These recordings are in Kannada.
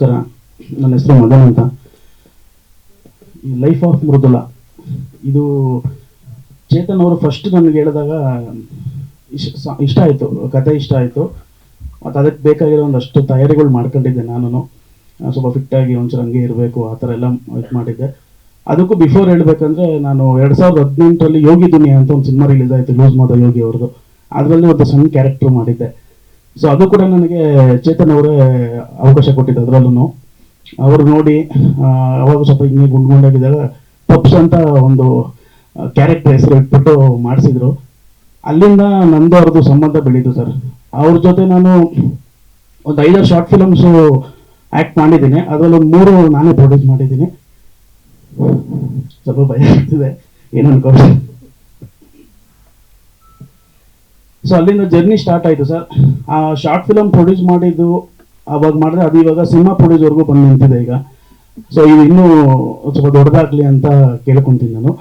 ನಮಸ್ಕಾರ. ನನ್ನ ಹೆಸರು ಮದನ್ ಅಂತ. ಈ ಲೈಫ್ ಆಫ್ ಮೃದುಲ. ಇದು ಚೇತನ್ ಅವರು ಫಸ್ಟ್ ನನಗೆ ಹೇಳಿದಾಗ ಇಷ್ಟ ಆಯಿತು ಕತೆ ಇಷ್ಟ ಆಯಿತು. ಮತ್ತು ಅದಕ್ಕೆ ಬೇಕಾಗಿರೋ ಒಂದಷ್ಟು ತಯಾರಿಗಳು ಮಾಡ್ಕೊಂಡಿದ್ದೆ ನಾನು ಸ್ವಲ್ಪ ಫಿಟ್ಟಾಗಿ ಒಂಚೂರು ಹಂಗೆ ಇರಬೇಕು, ಆ ಥರ ಎಲ್ಲ ಇದು ಮಾಡಿದ್ದೆ. ಅದಕ್ಕೂ ಬಿಫೋರ್ ಹೇಳ್ಬೇಕಂದ್ರೆ ನಾನು ಎರಡು ಸಾವಿರದ ಹದಿನೆಂಟರಲ್ಲಿ ಯೋಗಿ ದುನಿಯಾ ಅಂತ ಒಂದು ಸಿನಿಮಾ ರಿಲೀಸ್ ಆಯಿತು, ಲೂಸ್ ಮಾದ ಯೋಗಿ ಅವ್ರದ್ದು ಅದರಲ್ಲಿ ಒಂದು ಸಣ್ಣ ಕ್ಯಾರೆಕ್ಟರ್ ಮಾಡಿದ್ದೆ. ಸೊ ಅದು ಕೂಡ ನನಗೆ ಚೇತನ್ ಅವರೇ ಅವಕಾಶ ಕೊಟ್ಟಿದ್ದು ಅದರಲ್ಲೂ ಅವರು ನೋಡಿ ಅವಾಗ ಸ್ವಲ್ಪ ಹಿಂಗೆ ಗುಂಡ್ಗೊಂಡಾಗಿದ್ದಾಗ ಪಪ್ಸ್ ಅಂತ ಒಂದು ಕ್ಯಾರೆಕ್ಟರ್ ಹೆಸರು ಇಟ್ಬಿಟ್ಟು ಮಾಡಿಸಿದ್ರು. ಅಲ್ಲಿಂದ ನಂದು ಅವ್ರದ್ದು ಸಂಬಂಧ ಬೆಳೀತು ಸರ್. ಅವ್ರ ಜೊತೆ ನಾನು ಒಂದು ಐದಾರು ಶಾರ್ಟ್ ಫಿಲಮ್ಸು ಆ್ಯಕ್ಟ್ ಮಾಡಿದ್ದೀನಿ. ಅದರಲ್ಲೊಂದು ಮೂರು ನಾನೇ ಪ್ರೊಡ್ಯೂಸ್ ಮಾಡಿದ್ದೀನಿ. ಸ್ವಲ್ಪ ಭಯ ಆಗ್ತಿದೆ. ಏನು ಸೊ ಅಲ್ಲಿಂದ ಜರ್ನಿ ಸ್ಟಾರ್ಟ್ ಆಯಿತು ಸರ್ ಆ ಶಾರ್ಟ್ ಫಿಲಮ್ ಪ್ರೊಡ್ಯೂಸ್ ಮಾಡಿದ್ದು, ಅವಾಗ ಮಾಡಿದ್ರೆ ಅದು ಇವಾಗ ಸಿನಿಮಾ ಪ್ರೊಡ್ಯೂಸ್ವರೆಗೂ ಬಂದು ನಿಂತಿದೆ ಈಗ. ಸೊ ಇದು ಇನ್ನೂ ಸ್ವಲ್ಪ ದೊಡ್ಡದಾಗಲಿ ಅಂತ ಕೇಳ್ಕೊತೀನಿ ನಾನು.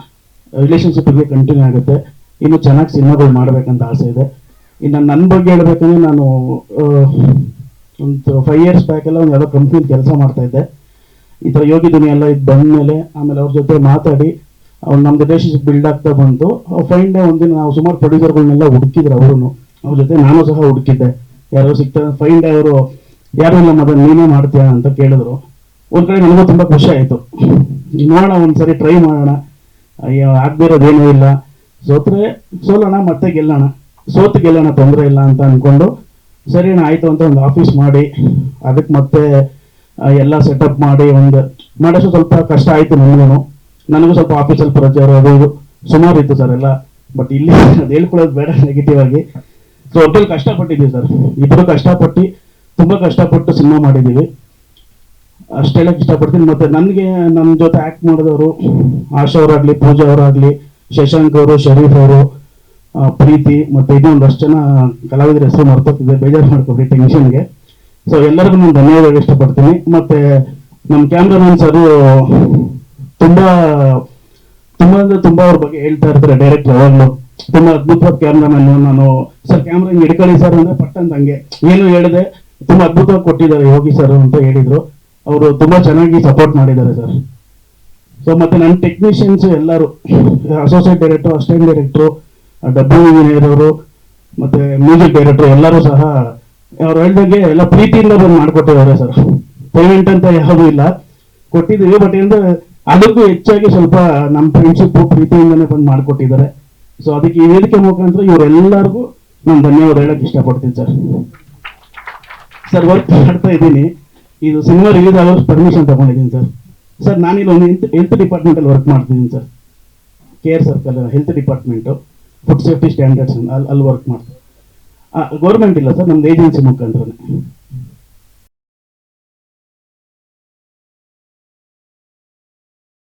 ರಿಲೇಷನ್ಶಿಪ್ಗೆ ಕಂಟಿನ್ಯೂ ಆಗುತ್ತೆ. ಇನ್ನು ಚೆನ್ನಾಗಿ ಸಿನಿಮಾಗಳು ಮಾಡಬೇಕಂತ ಆಸೆ ಇದೆ. ಇನ್ನು ನನ್ನ ಬಗ್ಗೆ ಹೇಳ್ಬೇಕಂದ್ರೆ ನಾನು ಒಂದು ಫೈವ್ ಇಯರ್ಸ್ ಬ್ಯಾಕ್ ಎಲ್ಲ ಒಂದು ಯಾವುದೋ ಕಂಪ್ನಿ ಕೆಲಸ ಮಾಡ್ತಾ ಇದ್ದೆ. ಈ ಥರ ಯೋಗಿ ದುನಿಯೆಲ್ಲ ಇದು ಬಂದಮೇಲೆ ಆಮೇಲೆ ಅವ್ರ ಜೊತೆ ಮಾತಾಡಿ ಅವ್ರು ನಮ್ಮ ರಿಲೇಷನ್ಶಿಪ್ ಬಿಲ್ಡ್ ಆಗ್ತಾ ಬಂತು. ಫೈನ್ ಡೇ ಒಂದಿನ ನಾವು ಸುಮಾರು ಪ್ರೊಡ್ಯೂಸರ್ಗಳನ್ನೆಲ್ಲ ಹುಡುಕಿದ್ರು ಅವರು ಅವ್ರ ಜೊತೆ ನಾನು ಸಹ ಹುಡುಕಿದ್ದೆ. ಯಾರೋ ಸಿಗ್ತಾರೆ ಫೈನ್ ಡೇ ಅವರು ಯಾರು ಇಲ್ಲ ಮದ ನೀನೇ ಮಾಡ್ತೀಯ? ಅಂತ ಕೇಳಿದ್ರು. ಒಂದ್ ಕಡೆ ನನಗೂ ತುಂಬಾ ಖುಷಿ ಆಯ್ತು. ನೋಡೋಣ, ಒಂದ್ಸರಿ ಟ್ರೈ ಮಾಡೋಣ. ಅಯ್ಯೋ ಇರೋದೇನೂ ಇಲ್ಲ. ಸೋತ್ರೆ, ಸೋಲೋಣ, ಮತ್ತೆ ಗೆಲ್ಲೋಣ. ಸೋತು ಗೆಲ್ಲೋಣ, ತೊಂದರೆ ಇಲ್ಲ ಅಂತ ಅನ್ಕೊಂಡು, ಸರಿ ಆಯ್ತು ಅಂತ ಒಂದು ಆಫೀಸ್ ಮಾಡಿ ಅದಕ್ಕೆ ಮತ್ತೆ ಎಲ್ಲ ಸೆಟಪ್ ಮಾಡಿ, ಒಂದು ಮಾಡೋಷ್ಟು ಸ್ವಲ್ಪ ಕಷ್ಟ ಆಯ್ತು ನನಗೂ ನನಗೂ ಸ್ವಲ್ಪ ಆಫೀಸಲ್ಲಿ ಪ್ರಚಾರ ಅದು ಸುಮಾರು ಇತ್ತು ಸರ್ ಎಲ್ಲ. ಬಟ್ ಇಲ್ಲಿ ಅದು ಹೇಳ್ಕೊಳ್ಳೋದು ಬೇಡ ನೆಗೆಟಿವ್ ಆಗಿ. ಸೊ ಒಟ್ಟಲ್ಲಿ ಕಷ್ಟಪಟ್ಟಿದ್ದೀವಿ ಸರ್ ಇಬ್ಬರು ಕಷ್ಟಪಟ್ಟು, ತುಂಬ ಕಷ್ಟಪಟ್ಟು ಸಿನಿಮಾ ಮಾಡಿದ್ದೀವಿ. ಅಷ್ಟೆಲ್ಲ ಇಷ್ಟಪಡ್ತೀನಿ. ಮತ್ತೆ ನನಗೆ ನನ್ನ ಜೊತೆ ಆ್ಯಕ್ಟ್ ಮಾಡಿದವರು ಆಶಾ ಅವರಾಗಲಿ, ಪೂಜಾ ಅವರಾಗಲಿ, ಶಶಾಂಕ್ ಅವರು, ಶರೀಫ್ ಅವರು ಪ್ರೀತಿ ಮತ್ತೆ ಇನ್ನೊಂದಷ್ಟು ಜನ ಕಲಾವಿದರ ಹೆಸರು ಮರ್ತೋಗ್ತಿದೆ ಬೇಜಾರು ಮಾಡ್ಕೊಬಿಡಿ ಟೆನ್ಷನ್ಗೆ ಸೊ ಎಲ್ಲರಿಗೂ ನಾನು ಧನ್ಯವಾದ ಇಷ್ಟಪಡ್ತೀನಿ. ಮತ್ತೆ ನಮ್ಮ ಕ್ಯಾಮ್ರಾಮನ್ ಸರ್ ತುಂಬಾ ತುಂಬಾ ಅಂದ್ರೆ ತುಂಬಾ ಅವ್ರ ಬಗ್ಗೆ ಹೇಳ್ತಾ ಇರ್ತಾರೆ ಡೈರೆಕ್ಟ್ ಯಾವಾಗ್ಲೂ ತುಂಬಾ ಅದ್ಭುತವಾದ ಕ್ಯಾಮ್ರಾಮನ್ ನಾನು, ಸರ್ ಕ್ಯಾಮ್ರಾ ಹಿಂಗೆ ಹಿಡ್ಕೊಳ್ಳಿ ಸರ್ ಅಂದ್ರೆ ಪಟ್ಟಂತ ಹಂಗೆ. ಏನು ಹೇಳಿದೆ, ತುಂಬಾ ಅದ್ಭುತವಾಗಿ ಕೊಟ್ಟಿದ್ದಾರೆ ಯೋಗಿ ಸರ್ ಅಂತ ಹೇಳಿದ್ರು. ಅವರು ತುಂಬಾ ಚೆನ್ನಾಗಿ ಸಪೋರ್ಟ್ ಮಾಡಿದ್ದಾರೆ ಸರ್. ಸೊ ಮತ್ತೆ ನನ್ನ ಟೆಕ್ನಿಷಿಯನ್ಸ್ ಎಲ್ಲರೂ associate director assistant director W engineer ಅವರು, ಮತ್ತೆ ಮ್ಯೂಸಿಕ್ ಡೈರೆಕ್ಟರ್ ಎಲ್ಲರೂ ಸಹ, ಅವ್ರ ಹೇಳ್ದಂಗೆ ಎಲ್ಲ ಪ್ರೀತಿಯಿಂದ ಬಂದು ಮಾಡ್ಕೊಟ್ಟಿದ್ದಾರೆ ಸರ್. ಪೇಮೆಂಟ್ ಅಂತ ಯಾವುದೂ ಇಲ್ಲ. ಕೊಟ್ಟಿದ್ದೀವಿ ಬಟ್ ಏನಂದ್ರೆ ಅದಕ್ಕೂ ಹೆಚ್ಚಾಗಿ ಸ್ವಲ್ಪ ನಮ್ಮ ಫ್ರೆಂಡ್ಶಿಪ್ ಪ್ರೀತಿಯಿಂದನೇ ಬಂದು ಮಾಡಿಕೊಟ್ಟಿದ್ದಾರೆ. ಸೊ ಅದಕ್ಕೆ ಈ ವೇದಿಕೆ ಮುಖಾಂತರ ಇವರೆಲ್ಲರಿಗೂ ನಾನು ಧನ್ಯವಾದ ಹೇಳಕ್ ಇಷ್ಟಪಡ್ತೀನಿ ಸರ್. ಸರ್ ವರ್ಕ್ ಮಾಡ್ತಾ ಇದ್ದೀನಿ. ಇದು ಸಿನಿಮಾ ರಿಲೀಸ್ ಆಗೋಷ್ಟು ಪರ್ಮಿಷನ್ ತಗೊಂಡಿದ್ದೀನಿ ಸರ್. ಸರ್, ನಾನಿಲ್ಲಿ ಒಂದು ಹೆಲ್ತ್ ಹೆಲ್ತ್ ಡಿಪಾರ್ಟ್ಮೆಂಟಲ್ಲಿ ವರ್ಕ್ ಮಾಡ್ತಿದ್ದೀನಿ sir. Care circle health department food safety standards ಅಲ್ಲಿ ಅಲ್ಲಿ ವರ್ಕ್ ಮಾಡ್ತೀನಿ. ಗೌರ್ಮೆಂಟ್ ಇಲ್ಲ ಸರ್, ನಮ್ದು ಏಜೆನ್ಸಿ ಮುಖಾಂತರ